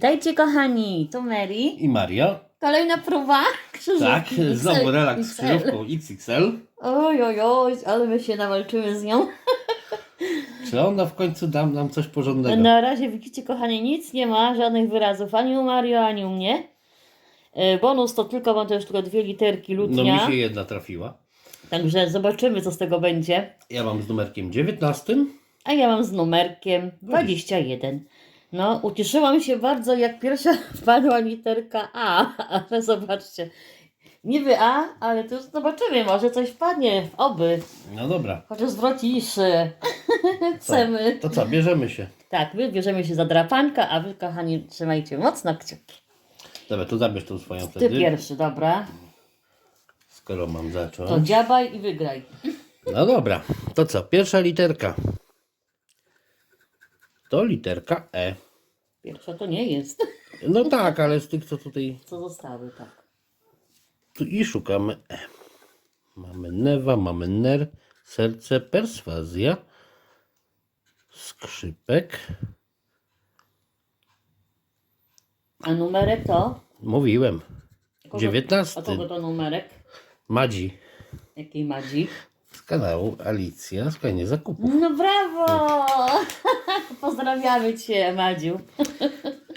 Witajcie kochani, to Mary. I Maria. Kolejna próba krzyżówki. Tak, znowu XL. relaks z krzyżówką XXL. Oj, oj, oj, ale my się nawalczymy z nią. Czy ona w końcu da nam coś porządnego? Na razie widzicie kochani, nic nie ma, żadnych wyrazów ani u Mario, ani u mnie. E, Bonus to tylko, mam też tylko dwie literki No lutnia. mi się jedna trafiła. Także zobaczymy, co z tego będzie. Ja mam z numerkiem 19. A ja mam z numerkiem 21. No, ucieszyłam się bardzo, jak pierwsza wpadła literka A, ale zobaczcie. Niby A, ale to już zobaczymy, może coś wpadnie w oby. No dobra. Chociaż zwrociszy. Co? Chcemy. To co, bierzemy się. Tak, my bierzemy się za drapanka, a wy, kochani, trzymajcie mocno kciuki. Dobra, to zabierz tą swoją Ty wtedy. pierwszy, dobra? Skoro mam To zacząć. dziabaj i wygraj. No dobra, to co? Pierwsza literka. To literka E. Pierwsza to nie jest. No tak, ale z tych, co tutaj... Co zostały, tak. Tu i szukamy E. Mamy newa, mamy ner, serce, perswazja, skrzypek. A numerek to? Mówiłem. Kogo- 19. A kogo to numerek? Madzi Jakiej Madzi? Kanału Alicja z Kanie Zakupów. No brawo! Pozdrawiamy Cię, Madziu.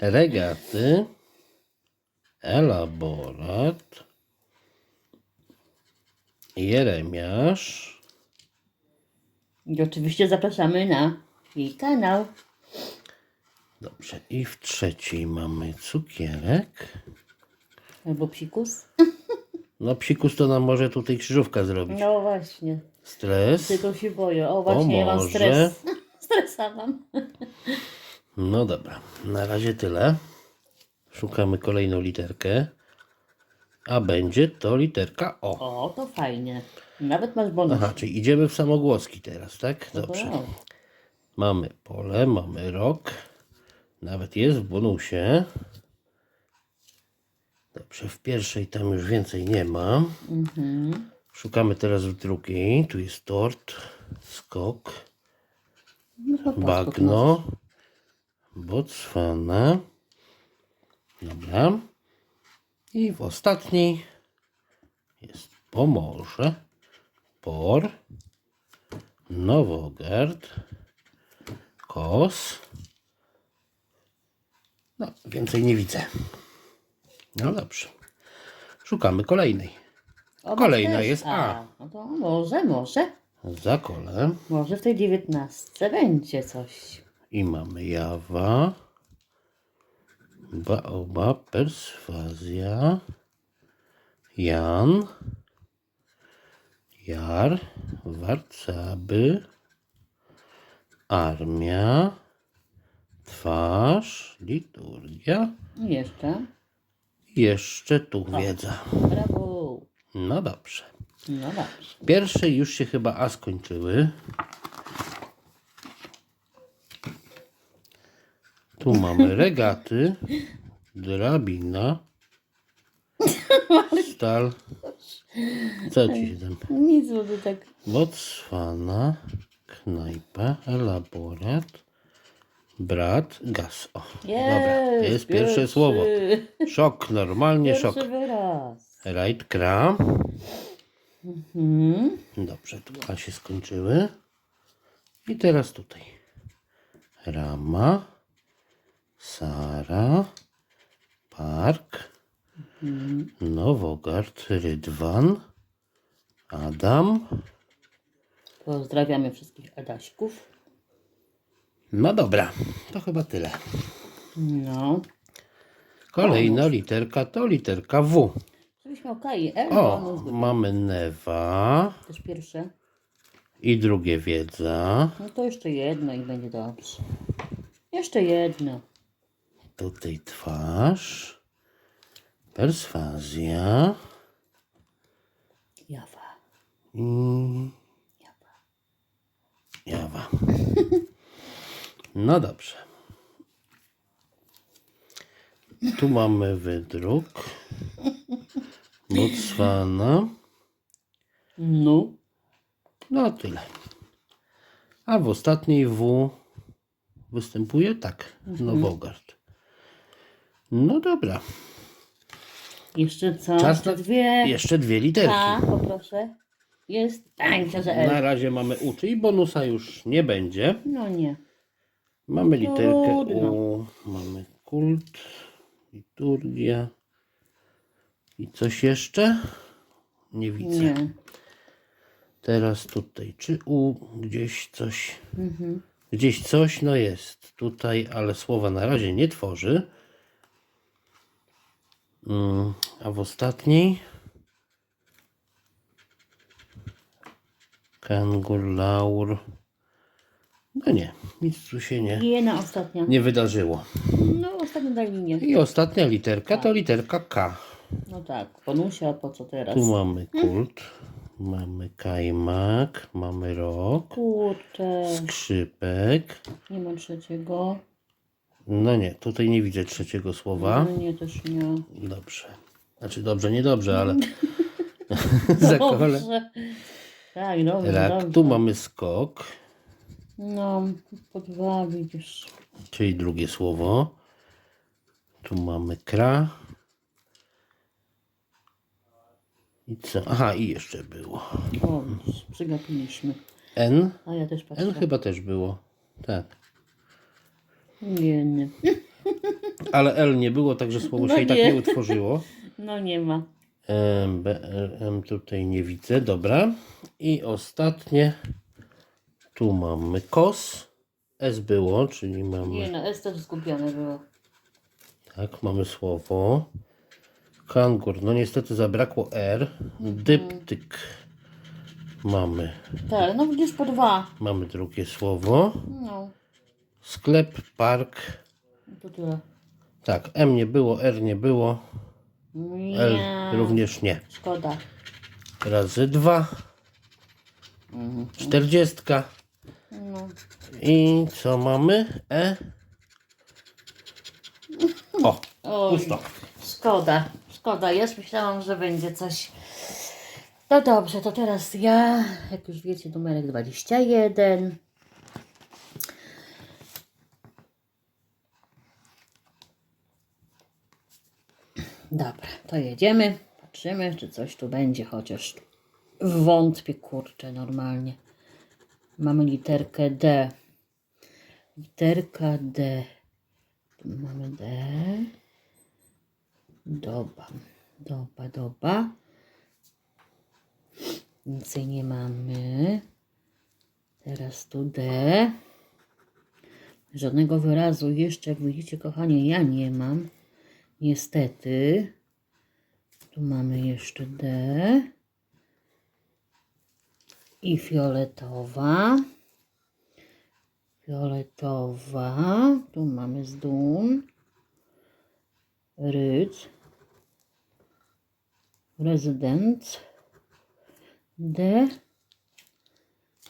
Regaty, elaborat, Jeremiasz, I oczywiście zapraszamy na jej kanał. dobrze, i w trzeciej mamy cukierek. Albo psikus. No psikus to nam może tutaj krzyżówka zrobić. No właśnie. Stres, Tylko się boję. O właśnie, ja mam Pomoże. stres. Stresa mam. no dobra, na razie tyle. Szukamy kolejną literkę, a będzie to literka O. O, to fajnie. Nawet masz bonus. Aha, czyli idziemy w samogłoski teraz, tak? No Dobrze. wow. Mamy pole, mamy rok. Nawet jest w bonusie. Dobrze, w pierwszej tam już więcej nie ma. Mhm. Szukamy teraz w drugiej. Tu jest tort, skok, No bagno, Botswana. Dobra. I w ostatniej jest Pomorze, Por, Nowogard, Kos. No, więcej nie widzę. No dobrze. Szukamy kolejnej. O, Kolejna też jest A. No to może, może. Za kolem. Może w tej dziewiętnastce będzie coś. I mamy Jawa, Baobab, Perswazja, Jan, Jar, Warcaby, Armia, Twarz, Liturgia I jeszcze. Jeszcze tu wiedza. Brawo. No dobrze. No dobrze. Pierwsze już się chyba A skończyły. Tu mamy regaty, drabina, stal. Co ci się tam? Nic, bo tak. Botswana, knajpa, elaborat, brat, gaz. O, dobra, jest pierwsze słowo. Szok, normalnie szok. Pierwszy wyraz. Right, kra. Mhm. Dobrze, tu A się skończyły. I teraz tutaj. Rama, Sara, Park, Nowogard, Rydwan, Adam. Pozdrawiamy wszystkich Adaśków. No dobra, to chyba tyle. No. Kolejna literka to literka W. Żebyś miał K i L, O, był. mamy Newa Też pierwsze. i drugie wiedza. No to jeszcze jedno i będzie dobrze. Jeszcze jedno. Tutaj twarz, perswazja. Jawa. I Jawa. Jawa. No dobrze. Tu mamy wydruk. Botswana. No. No tyle. A w ostatniej W występuje tak. Nowogard. No dobra. Jeszcze co? Czas na- dwie. Jeszcze dwie literki. A, poproszę. Jest tańsza za L. Na razie mamy U, czyli bonusa już nie będzie. No nie. Mamy literkę. U, mamy kult, liturgia i coś jeszcze? Nie widzę. Nie. Teraz tutaj, czy U gdzieś coś, Mhm. gdzieś coś, no jest tutaj, ale słowa na razie nie tworzy. Mm, a w ostatniej kangur, laur. No nie, nic tu się nie, Hiena ostatnia. nie wydarzyło. No, ostatnia daj linię. I ostatnia literka to literka K. No tak, ponusia, po co teraz? Tu mamy kult, mamy kajmak, mamy rok, Kurczę, skrzypek. nie ma trzeciego. No nie, tutaj nie widzę trzeciego słowa. No nie, też nie. Dobrze. Znaczy dobrze, nie dobrze, ale za kole. Dobrze. Tak, dobrze, Rak. dobrze. Tu mamy skok, No, po dwa widzisz. czyli drugie słowo. Tu mamy kra. I co? Aha, i jeszcze było. O, przegapiliśmy. N. A ja też patrzę. N chyba też było. Tak. Nie, nie. Ale L nie było, także słowo No się i tak nie. utworzyło. No nie ma. M, B, M tutaj nie widzę, dobra. I ostatnie, tu mamy kos, S było, czyli Nie mamy, no, S też zgubione było. tak, mamy słowo. Kangur, no niestety zabrakło R. Dyptyk, mamy, Tak, no widzisz po dwa. mamy drugie słowo. No, Sklep, park, to tyle. tak, M nie było, R nie było, L Nie. również nie. Szkoda. Razy dwa, Mhm. czterdziestka. No. I co mamy? E. O, Oj, pusto. szkoda, szkoda. Ja już myślałam, że będzie coś. No dobrze, to teraz ja, jak już wiecie, numerek 21. Dobra, to jedziemy. Patrzymy, czy coś tu będzie, chociaż wątpię, kurczę, normalnie. Mamy literkę D. Literka D. Tu mamy D. Doba. Doba, doba. Więcej nie mamy. Teraz tu D. Żadnego wyrazu jeszcze, jak widzicie, kochanie, ja nie mam. Niestety. Tu mamy jeszcze D. I fioletowa. Fioletowa. Tu mamy zdun. Rydz. Rezydent. D.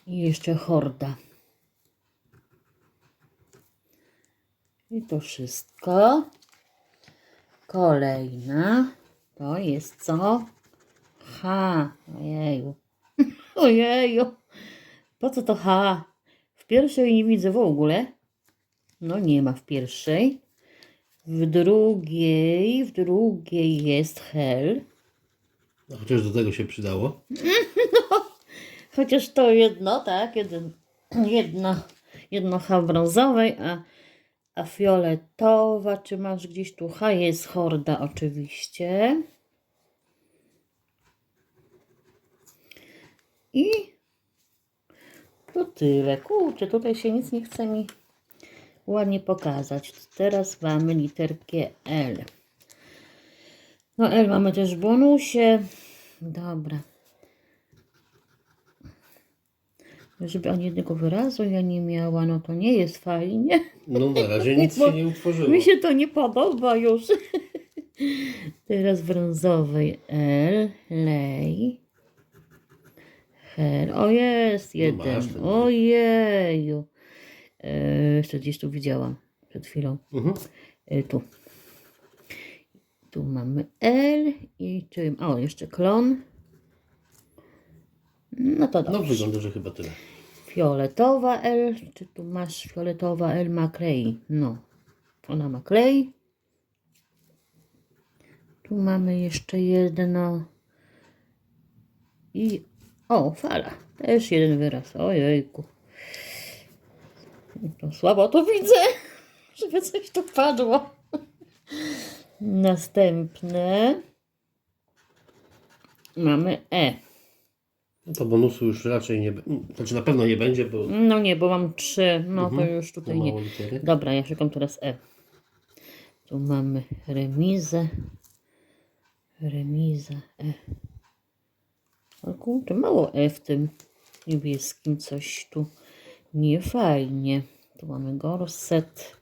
I jeszcze horda. I to wszystko. Kolejna. To jest co? H. Ojeju. Ojeju. Po co to H? W pierwszej nie widzę w ogóle. No nie ma w pierwszej. W drugiej, w drugiej jest hel. No, chociaż do tego się przydało. Chociaż to jedno, tak? Jeden, jedno, jedno H brązowej, a, a fioletowa, czy masz gdzieś tu H? Jest horda oczywiście. I to tyle. Kurczę, tutaj się nic nie chce mi ładnie pokazać. Teraz mamy literkę L. No L mamy też w bonusie. Dobra. Żeby ani jednego wyrazu ja nie miała, no to nie jest fajnie. No na razie nic się nie utworzyło. Mi się to nie podoba już. Teraz brązowej L, lej. Her. O jest jeden. masz ten. Ojeju. E, jeszcze gdzieś tu widziałam przed chwilą. Mhm. E, tu. Tu mamy L i czym? O, jeszcze klon. No to No dobrze. wygląda, że chyba tyle. Fioletowa L. Czy tu masz fioletowa L ma klej? No. Ona ma klej. Tu mamy jeszcze jedno. I o, fala. Też jeden wyraz. Ojejku. To słabo to widzę, żeby coś tu padło. Następne. Mamy E. No to bonusu już raczej nie będzie. Znaczy na pewno nie będzie, bo No nie, bo mam trzy. No to Mhm. już za tutaj nie. mało litery. Dobra, ja szukam teraz E. Tu mamy remizę. Remiza E. Kurczę, mało E w tym niebieskim. Coś tu nie fajnie. Tu mamy gorset.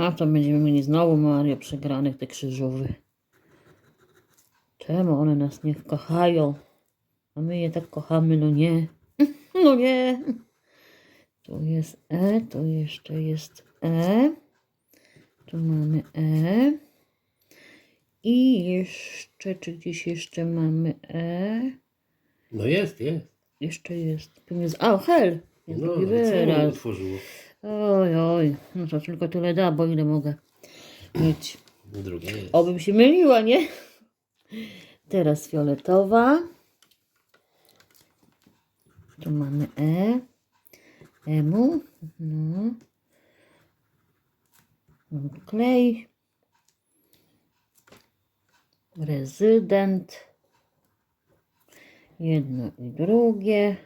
A to będziemy mieli znowu Mario przegranych te krzyżowy. Czemu one nas nie kochają? A my je tak kochamy, no nie. No nie. Tu jest E, tu jeszcze jest E. Tu mamy E. I jeszcze, czy gdzieś jeszcze mamy E? No jest, jest. Jeszcze jest. Tu jest, a, hel. Jest No, drugi no wyraz. otworzyło? Oj, oj. No to tylko tyle da, bo ile mogę mieć. Drugie jest. Obym się myliła, nie? Teraz fioletowa. Tu mamy E. Emu. No. Mam Klej. Rezydent. Jedno i drugie.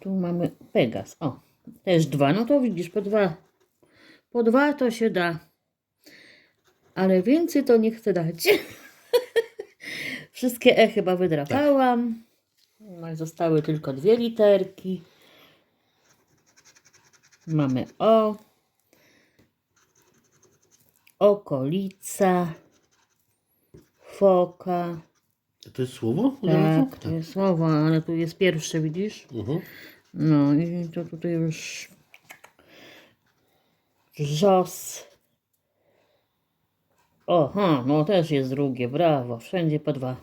Tu mamy Pegas. O, też dwa. No to widzisz, po dwa. Po dwa to się da. Ale więcej to nie chcę dać. Wszystkie E chyba wydrapałam. No zostały tylko dwie literki. Mamy O. Okolica. Foka. To jest słowo? Tak, to jest słowo, ale tu jest pierwsze, widzisz? Mhm. No i to tutaj już Żos. Oha, no też jest drugie, brawo, wszędzie po dwa.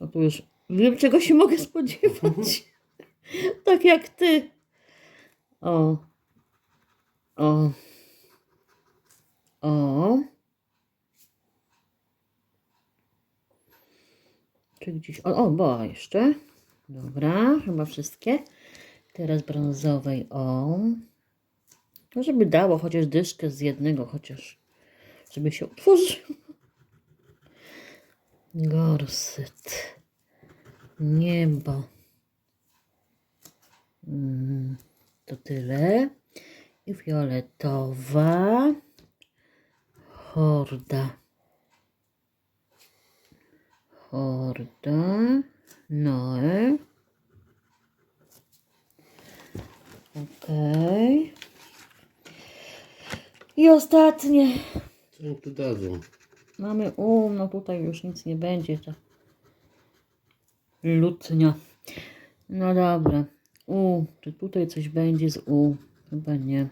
No tu już wiem, czego się mogę spodziewać. tak jak ty. O. O. O. Czy gdzieś. O, o, była jeszcze. Dobra, chyba wszystkie. Teraz brązowej o. No, żeby dało chociaż dyszkę z jednego, chociaż. Żeby się otworzył. Gorset. Niebo. Mm, to tyle. I fioletowa. Horda. Horda. Noe. Okej. I ostatnie. Co im tu dadzą? Mamy U, no tutaj już nic nie będzie. Ta lutnia. No dobra. U, czy tutaj coś będzie z U? Chyba nie.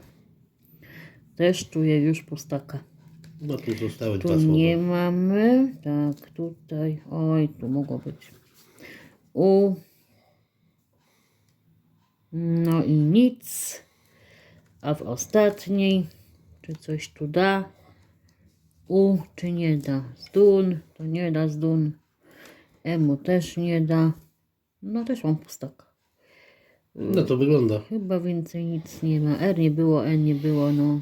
Też czuję już pustaka. No tu zostały Tu dwa słowa. nie mamy. Tak, tutaj. Oj, tu mogło być. U. No i nic. A w ostatniej, czy coś tu da? U, czy nie da? Zdun, to nie da zdun. Emu też nie da. No też mam pustaka. No to wygląda. Chyba więcej nic nie ma. R nie było, N nie było, no.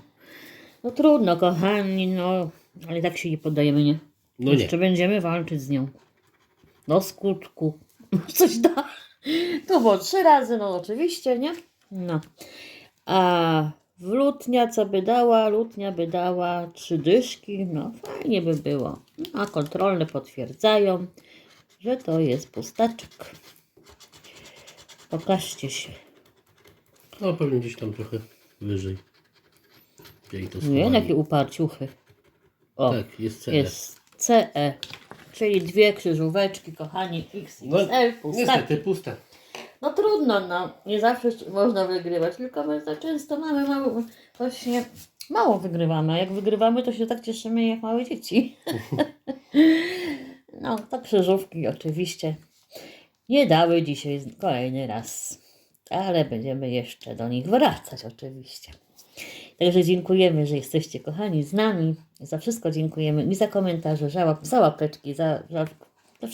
No trudno, kochani, no. Ale tak się nie poddajemy, nie? No nie. Jeszcze będziemy walczyć z nią. Do skutku. Coś da. To było trzy razy, no oczywiście, nie? No. A w lutnia co by dała? Lutnia by dała trzy dyszki. No fajnie by było. A kontrolne potwierdzają, że to jest pustaczek. Pokażcie się. No pewnie gdzieś tam trochę wyżej. Gdzie to Nie, schowali. jakie uparciuchy. O, Tak, jest CE. jest CE. Czyli dwie krzyżóweczki, kochani, XXL, No, pustaczki. niestety puste. No trudno, no. Nie zawsze można wygrywać, tylko my za często mamy mało, właśnie mało wygrywamy. A jak wygrywamy, to się tak cieszymy jak małe dzieci. no, to krzyżówki oczywiście nie dały dzisiaj kolejny raz. Ale będziemy jeszcze do nich wracać oczywiście. Także dziękujemy, że jesteście kochani z nami. Za wszystko dziękujemy i za komentarze, za, za łapeczki, za, za,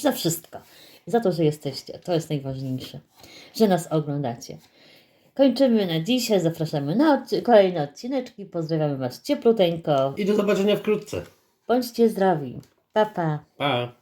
za wszystko. Za to, że jesteście. To jest najważniejsze, że nas oglądacie. Kończymy na dzisiaj. Zapraszamy na odci- kolejne odcineczki. Pozdrawiamy Was ciepluteńko. I do zobaczenia wkrótce. Bądźcie zdrowi. Pa, pa. Pa!